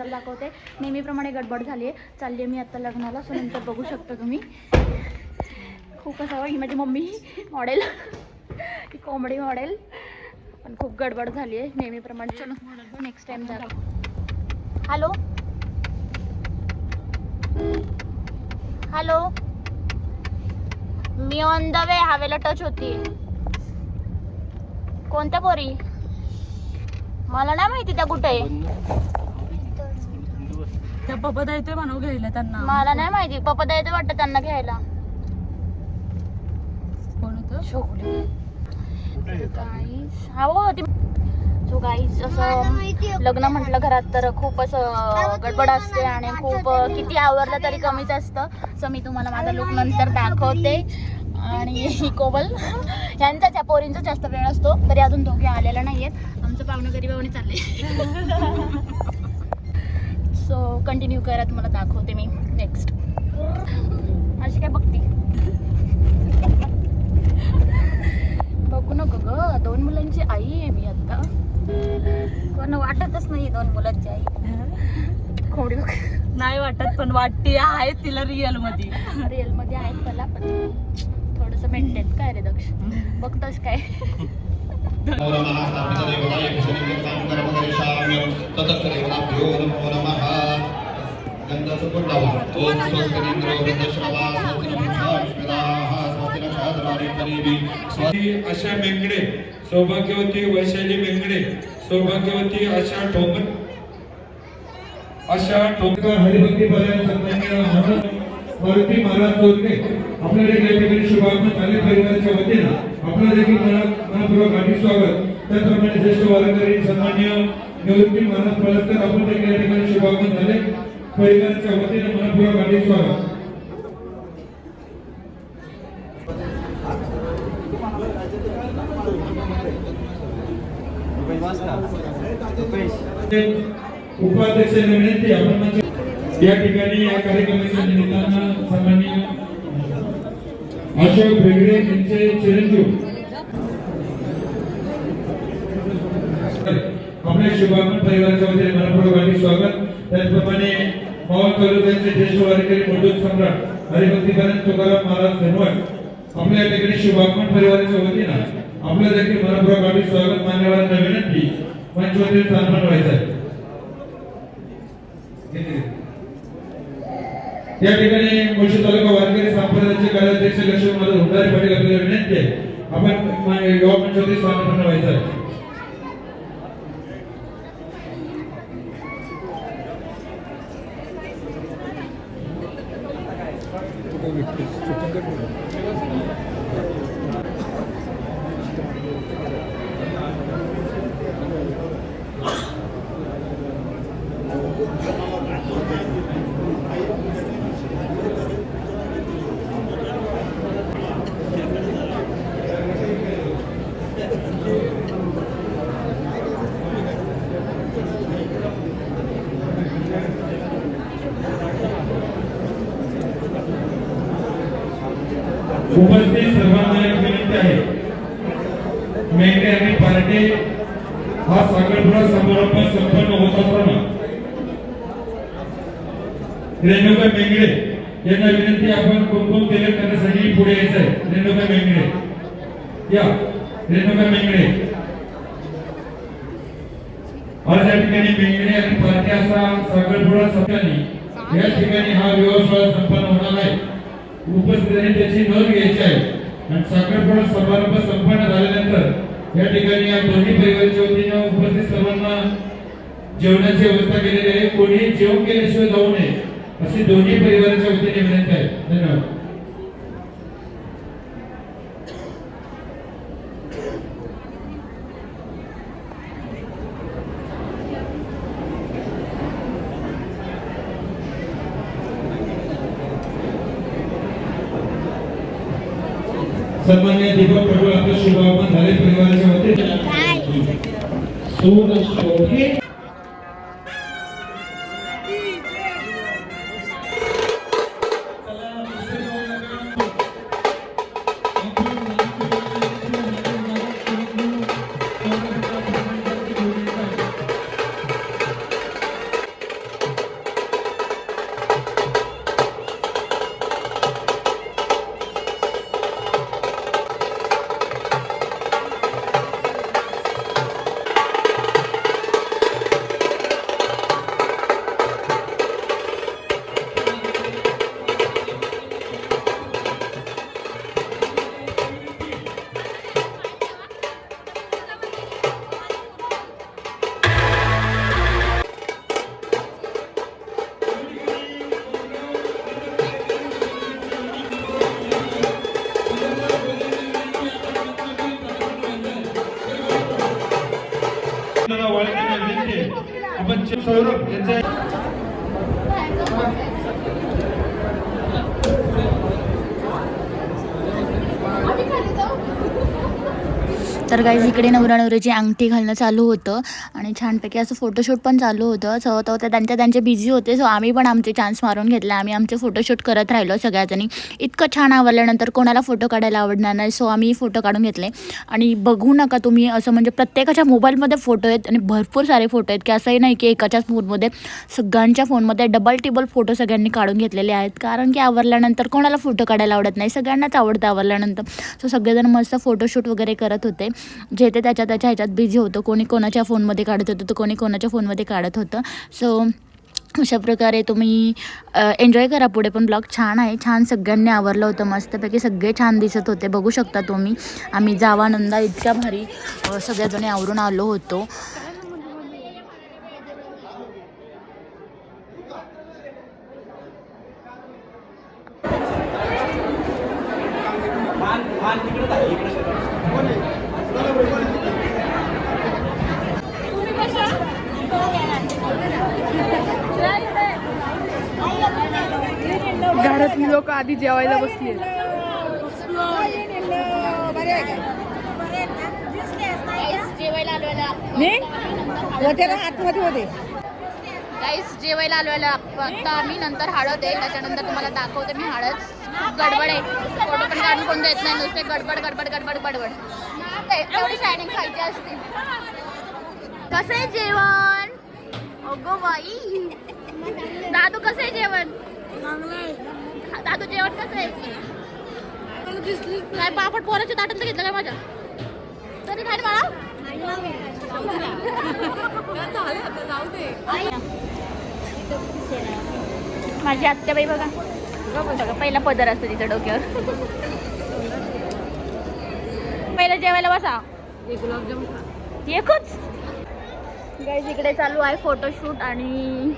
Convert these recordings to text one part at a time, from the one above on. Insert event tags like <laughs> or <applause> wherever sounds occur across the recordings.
नंतर दाखवते. नेहमीप्रमाणे गडबड झाली आहे. चालली आहे मी आत्ता लग्नाला सो नंतर बघू शकता तुम्ही. खूप असं ही माझी मम्मी मॉडेल ही कॉमेडी मॉडेल पण खूप गडबड झाली आहे नेहमीप्रमाणे. चलो नेक्स्ट टाइम जा. हॅलो हॅलो मी ऑन द वे हवेला टच होती. कोणत्या पोरी? मला नाही माहिती त्या कुठे आहे. त्या पप्पा येतोय म्हणू घ्यायला त्यांना. मला नाही माहिती. पप्पा द्यायचं वाटतं त्यांना घ्यायला. कोण होतं? हा हो ती सो गाईस असं लग्न म्हटलं घरात तर खूप असं गडबड असते आणि खूप किती आवरलं तरी कमीच असतं. सो मी तुम्हाला माझा लुक नंतर दाखवते. आणि <laughs> ही कोबल यांचाच या पोरींचा जास्त वेळ असतो. तरी अजून दोघे आलेला नाही आहेत आमचं पाहुणं गरीब भावने चालले <laughs> सो कंटिन्यू करा तुम्हाला दाखवते मी. नेक्स्ट अशी काय बघती? बघू नको ग. दोन मुलांची आई आहे मी आता. कोण वाटतच नाही दोन मुलांची आई. खोडी नाही वाटत पण वाटते. आहे तिला रिअलमध्ये रिअलमध्ये आहेत मला पण थोडस मेंटेन काय रे दक्ष? बघतोस काय? <laughs> आशा मेंगडे सौभाग्यवती वैशाली मेंगडे सौभाग्यवती आशा ठोंबर आशा ठोंबर हरिभक्ती पर्यंत सन्मान्य म्हणून मारुती महाराज चौधरी आपल्याला या ठिकाणी शुभागमन झाले परिवाराच्या वतीनं. आपलं देखील मना मनपूर्वक हार्दिक स्वागत. त्याचप्रमाणे ज्येष्ठ वारकरी सन्मान्य निवृत्ती महाराज पलटकर आपण देखील या ठिकाणी शुभागमन झाले. परिवाराच्या वतीनं मनपूर्वक हार्दिक स्वागत. उपाध्यक्ष विनंती आपण म्हणजे या ठिकाणी या कार्यक्रमाच्या निमित्तानं सन्माननीय अशोक बेगडे यांचे चिरंजीव. आपल्या शुभागमन परिवाराच्या वतीने मनपूर्वक स्वागत. त्याचप्रमाणे मावळ तालुक्याचे ज्येष्ठ वारकरी मधुर सम्राट हरिभक्तीपर्यंत तुकाराम महाराज धनवट. आपल्या ठिकाणी शुभागमन परिवाराच्या वतीनं आपल्या देखील मनपूर्वक हार्दिक स्वागत मान्यवरांना विनंती. मंचवरती सन्मान व्हायचा आहे. या ठिकाणी मुळशी तालुका वारकरी संप्रदायाचे कार्याध्यक्ष लक्ष्मी माझा हुंडारी पाटील आपल्याला विनंती आहे. आपण युवा मंचवरती सन्मान व्हायचा आहे उपस्थित सर्वांना एक विनंती आहे मेंढे आणि पार्टे हा साखरपुडा समारंभ संपन्न होत असताना रेणुका मेंगडे यांना विनंती आपण कुंकुम तिलक करण्यासाठी पुढे यायचं आहे रेणुका मेंगडे या. रेणुका मेंगडे आज या ठिकाणी मेंगडे आणि पार्टी असा साखरपुडा संपल्याने या ठिकाणी हा विवाह सोहळा संपन्न होणार आहे. उपस्थितांनी त्याची नोंद घ्यायची आहे. आणि साखरपुडा समारंभ संपन्न झाल्यानंतर या ठिकाणी या दोन्ही परिवाराच्या वतीने उपस्थित सर्वांना जेवणाची व्यवस्था केलेली आहे. कोणी जेवण केल्याशिवाय जाऊ नये अशी दोन्ही परिवाराच्या वतीने विनंती आहे. धन्यवाद. सन्मान्य दीपक पडवळ आपले शुभागमन झाले. परिवाराच्या वतीने. तर काही इकडे नवरा नवऱ्याची अंगठी घालणं चालू होतं. आणि छानपैकी असं फोटोशूट पण चालू होतं. सो तो ते त्यांच्या त्यांचे बिझी होते. सो आम्ही पण आमचे चान्स मारून घेतले. आम्ही आमचे फोटोशूट करत राहिलो सगळ्याजणी. इतकं छान आवडल्यानंतर कोणाला फोटो काढायला आवडणार नाही. सो आम्ही फोटो काढून घेतले. आणि बघू नका तुम्ही असं म्हणजे प्रत्येकाच्या मोबाईलमध्ये फोटो आहेत आणि भरपूर सारे फोटो आहेत. की असंही नाही की एकाच्याच फोनमध्ये सगळ्यांच्या फोनमध्ये डबल टेबल फोटो सगळ्यांनी काढून घेतलेले आहेत. कारण की आवरल्यानंतर कोणाला फोटो काढायला आवडत नाही. सगळ्यांनाच आवडतं आवरल्यानंतर सो सगळेजण मस्त फोटोशूट वगैरे करत होते. जे ते त्याच्या त्याच्या ह्याच्यात बिझी होतं. कोणी कोणाच्या फोनमध्ये काढत होतं. तर कोणी कोणाच्या फोनमध्ये काढत होतं. सो अशा प्रकारे तुम्ही एन्जॉय करा पुढे पण ब्लॉग छान आहे. छान सगळ्यांनी आवरलं होतं. मस्तपैकी सगळे छान दिसत होते. बघू शकता तुम्ही. आम्ही जावानंदा इतक्या भारी सगळ्याजणी आवरून आलो होतो. जेवायला बसली जेवायला आतमध्ये होते गाईस जेवायला आलेलं आता आम्ही नंतर हळद आहे त्याच्यानंतर तुम्हाला दाखवते मी हळद. खूप गडबड आहे. फोटो पण काढून कोण देत नाही नुसते गडबड गडबड गडबड गडबड. ते एवढी शायनिंग खायची असते. कसं आहे जेवण? अगो बाई. दादू कसं आहे जेवण? दादू जेवण कसं आहे? काय पापड पोराच्या ताटातलं घेतलं काय माझ्या? तरी काय मला माझी आत्याबाई बघा. बघा पहिला पदर असतो तिच्या डोक्यावर. पहिलं जेवायला बसा. एकच. गाईज इकडे चालू आहे फोटोशूट आणि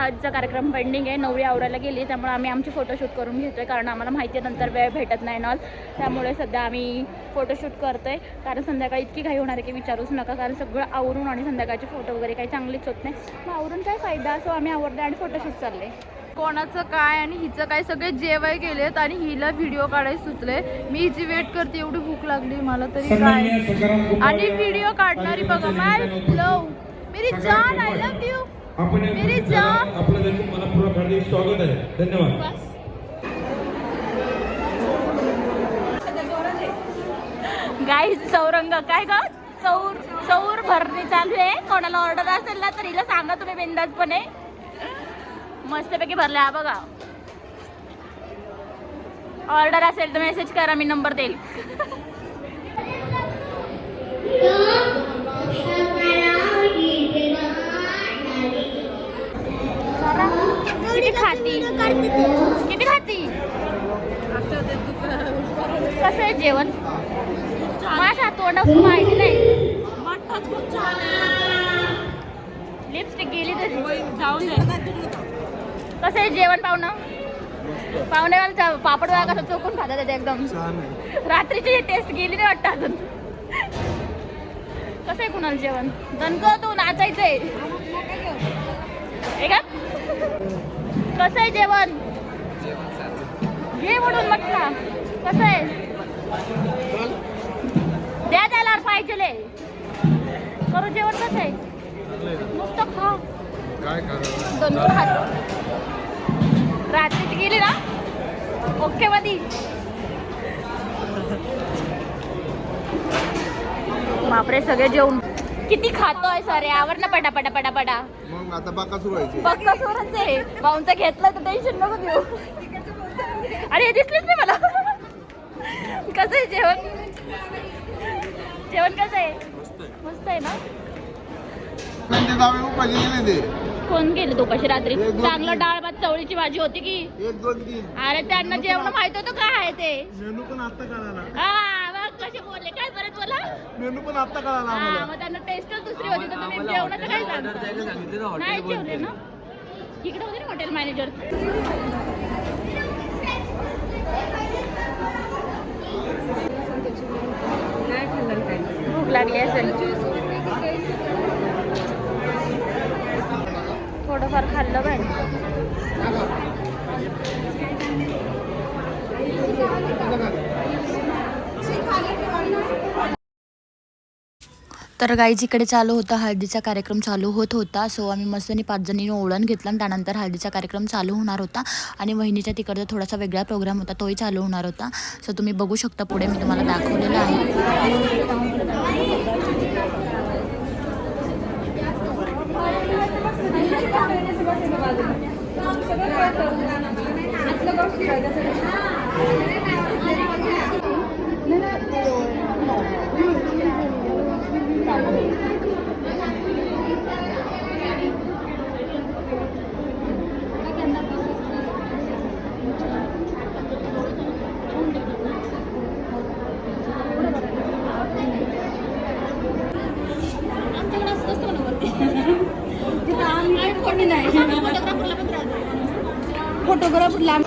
हाचा कार्यक्रम पेंडिंग आहे. नवरी आवरायला गेली त्यामुळे आम्ही आमची फोटोशूट करून घेतोय. कारण आम्हाला माहिती आहे नंतर वेळ भेटत नाही ना त्यामुळे सध्या आम्ही फोटोशूट करतोय. कारण संध्याकाळी इतकी घाई होणार आहे की विचारूच नका. कारण सगळं आवरून आणि संध्याकाळचे फोटो वगैरे काही चांगलेच होत नाही. मग आवरून काय फायदा? सो आम्ही आवडले आणि फोटोशूट चालले कोणाचं काय आणि हिचं काय? सगळे जेवाय गेलेत आणि हिला व्हिडिओ काढायला सुचले. मी हिची वेट करते एवढी भूक लागली. मला तरी काय? आणि व्हिडिओ काढणारी बघा माय लव मेरी जान आय लव्ह यू आपण. आपलं देखील मनपूर्वक हार्दिक स्वागत आहे. धन्यवाद. गाईज चौरंग काय ग? चौर चौर भरणी चालू आहे. कोणाला ऑर्डर असेल ना तर हिला सांगा तुम्ही बिंदासपणे. मस्तपैकी भरले हा बघा. ऑर्डर असेल तर मेसेज करा मी नंबर देईल. किती खाती. किती खाती. कसं आहे जेवण? माझा तोंडात माहिती नाही? लिपस्टिक गेली तर. जाऊन कसं आहे जेवण पाहुणं? पाहुणे पापड वगैरे कसं चोकून खातात ते एकदम. रात्रीची टेस्ट गेली नाही वाटतं अजून. कसं आहे कुणाला जेवण? दणकं तू नाचायचंय. हे का? कसं आहे जेवण? घे म्हणून म्हटलं. कसं आहे? द्या त्याला पाहिजे करू जेवण कसं आहे? नुसतं खा. दणकं खात रात्रीची गेली ना? ओके मधी. बापरे सगळे जेवण किती खातोय सर यावर ना पटा पटा पटा पटा मग आता बाका सुरू व्हायची. पक्का सोरच आहे. भाऊंचा घेतला तर टेन्शन नको देऊ. अरे हे दिसलेच नाही मला. कसं आहे जेवण? जेवण कसं आहे? मस्त आहे. ना? त्यांचे जावे उपाशी गेले ते. कोण गेले दुपाशी रात्री? एक दोन चांगलं तीन. डाळ भात चवळीची भाजी होती की? एक दोन तीन. अरे त्यांना जेवण माहीत होतं काय आहे ते? मेनू पण हा मग बोलले. काय परत बोला मेनू पण आता कळाला मग त्यांना टेस्ट दुसरी होती तर तुम्ही जेवणाचं काय ना, हॉटेल इकडे होते ना हॉटेल मॅनेजर भूक लागली असेल. थोडंफार खाल्लं पाहिजे तर गाईज इकडे चालू होता हळदीचा कार्यक्रम चालू होत होता. सो आम्ही मस्तनी पाच जणींनी ओळण घेतला त्यानंतर हळदीचा कार्यक्रम चालू होणार होता. आणि वहिनीच्या तिकडचा थोडासा वेगळा प्रोग्राम होता तोही चालू होणार होता. सो तुम्ही बघू शकता पुढे मी तुम्हाला दाखवलेला आहे. फोटोग्राफ लांब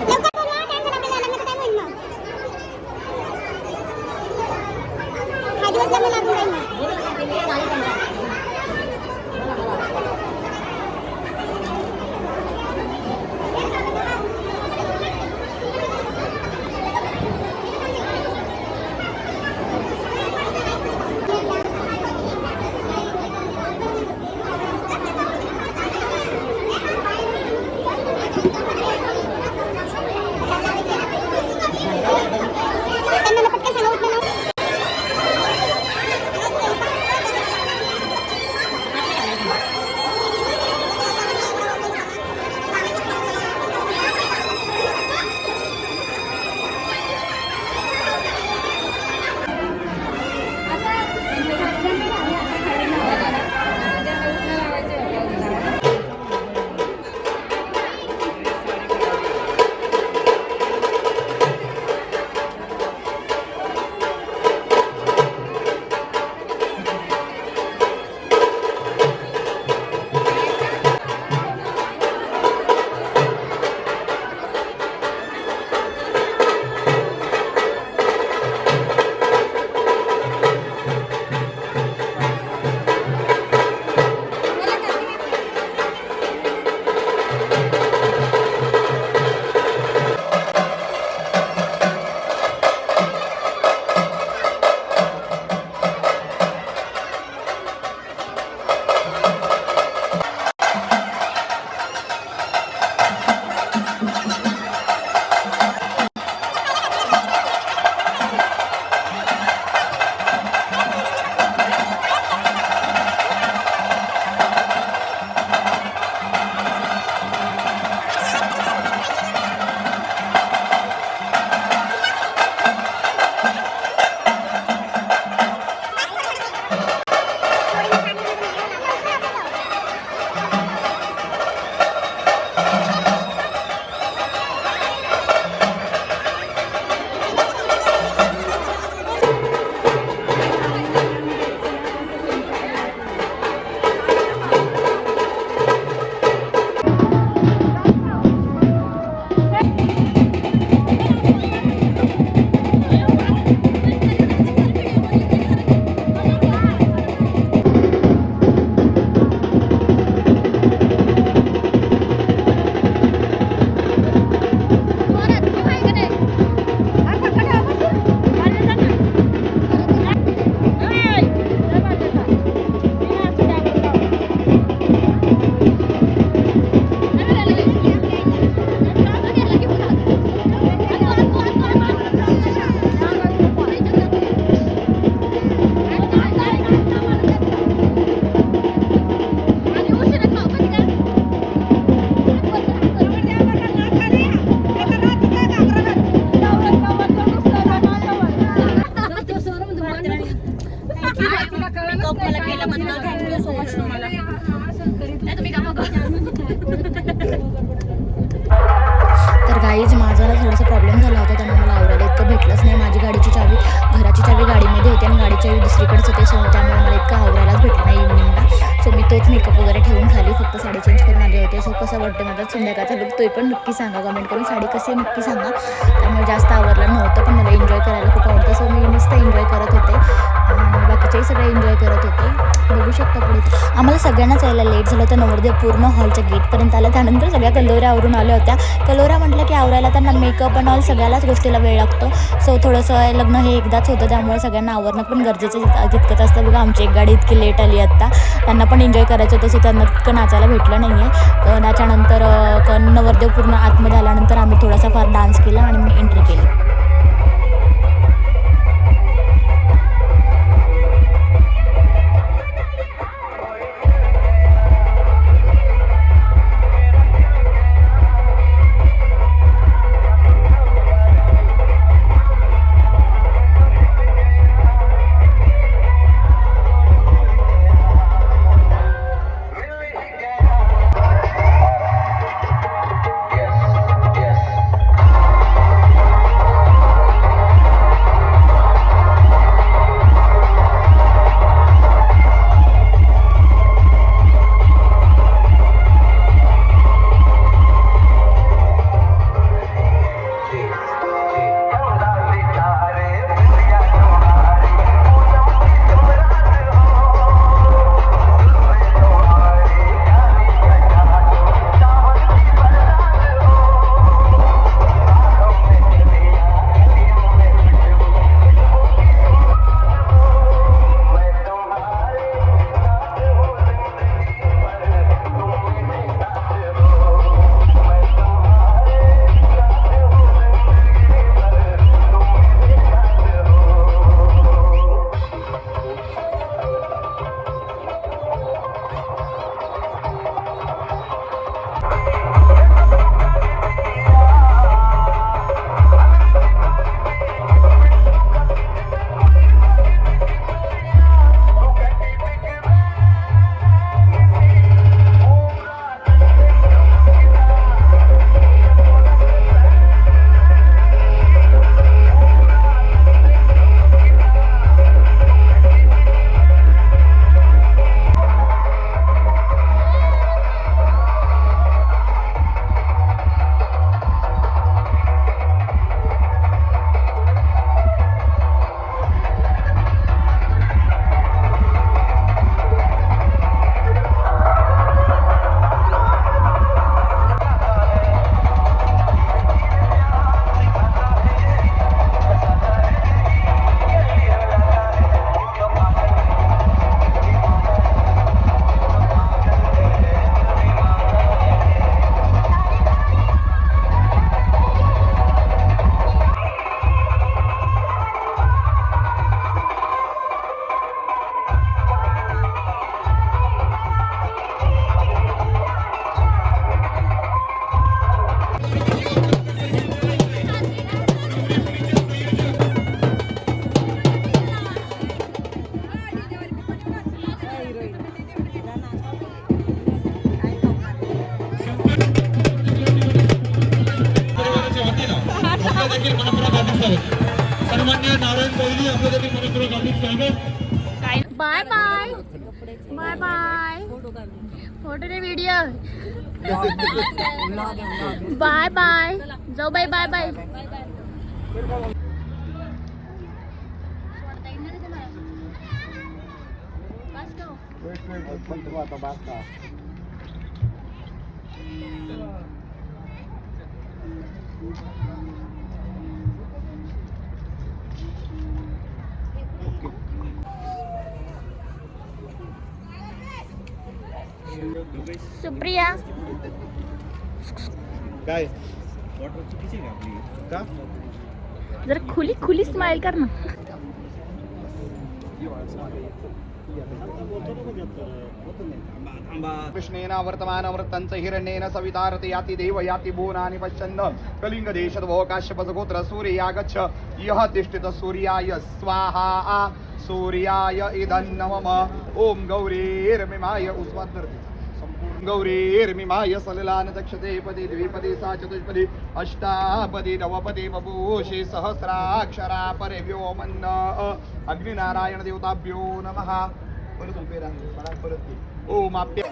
तर गाईज माझा ना थोडासा प्रॉब्लेम झाला होता त्यामुळे मला आवडायला इतकं भेटलंच नाही. माझी गाडीची चावी घराची चावी गाडीमध्ये होती आणि गाडीची चावी दुसरीकडेच होते त्यामुळे मला इतकं आवरायलाच भेटलं नाही इव्हनिंग सो मी तोच मेकअप वगैरे ठेवून खाली फक्त साडी चेंज करून आले होते. सो कसं वाटतं माझा संध्याकाळचा लुक तोही पण नक्की सांगा. कमेंट करून साडी कशी आहे नक्की सांगा. त्यामुळे जास्त आवडलं नव्हतं पण मला एन्जॉय करायला खूप आवडतं. सो मी मस्त एन्जॉय करत होते. बाकीचेही सगळे एन्जॉय करत होते. बघू शकता पुढे. आम्हाला सगळ्यांनाच यायला लेट झालं तर नवरदेव पूर्ण हॉलच्या गेटपर्यंत आलं. त्यानंतर सगळ्या कलोऱ्या आवरून आल्या होत्या. कलोऱ्या म्हटलं की आवरायला त्यांना मेकअप आणि ऑल सगळ्यालाच गोष्टीला वेळ लागतो. सो थोडंसं लग्न हे एकदाच होतं. त्यामुळे सगळ्यांना आवरणं पण गरजेचं तितकंच असतं. बघा आमची एक गाडी इतकी लेट आली आत्ता. त्यांना पण एन्जॉय करायचं होतं. सो त्यांना तितकं नाचायला भेटलं नाही आहे त्याच्यानंतर क- नवरदेव पूर्ण आतमध्ये आल्यानंतर आम्ही थोडासा फार डान्स केला आणि मी एंट्री केली. So, bye-bye, bye. Bye-bye. Supriya. Guys, जर खुली खुली स्माइल कर ना. कृष्णेन वर्तमान वृत्तंच हिरण्येन सवितारते याति देव याति भुवनानि पश्यन्न। कलिंग देशद्भो काश्यपस गोत्र सूर्यागच्छ। यः तिष्ठित सूर्याय स्वाहा। सूर्याय इदं नमः। ॐ गौरीर्मिमाय उस्वाद्रते गौरीर्मिमाय सलिलान दक्षते पदे द्विपदे सा चतुष्पदे अष्टापदे नवपदे बभूषे सहस्राक्षरा परे व्योमन्न अग्निनारायण देवताभ्यो नमः. परत उभे राहा मला परत ये. ओ माप्या.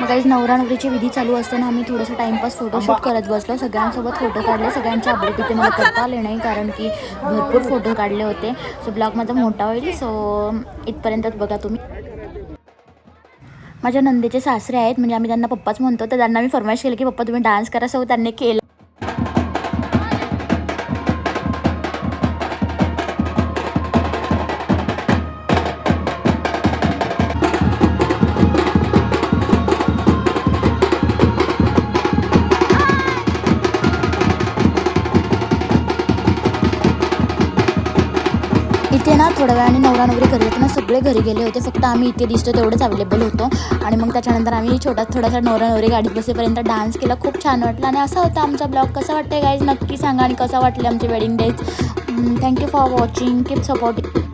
मग काहीच नवरा नवरीची विधी चालू असताना आम्ही थोडंसं टाइमपास फोटोशूट करत बसलो. सगळ्यांसोबत फोटो काढले. सगळ्यांचे अपडेट मला करता आले नाही कारण की भरपूर फोटो काढले होते. सो ब्लॉग माझा मोठा होईल. सो इथपर्यंतच बघा तुम्ही. माझ्या नंदेचे सासरे आहेत म्हणजे आम्ही त्यांना पप्पाच म्हणतो तर त्यांना मी फरमाईश केली की पप्पा तुम्ही डान्स करा. सो त्यांनी केलं. नवरा नवरी घरी येताना सगळे घरी गेले होते. फक्त आम्ही इथे दिसतो तेवढंच अवेलेबल होतो. आणि मग त्याच्यानंतर आम्ही छोटा थोडासा नवरा नवरी गाडीत बसेपर्यंत डान्स केला. खूप छान वाटलं. आणि असा होता आमचा ब्लॉग कसा वाटतं गाईज नक्की सांगा आणि कसा वाटलं आमचे wedding days thank you for watching keep supporting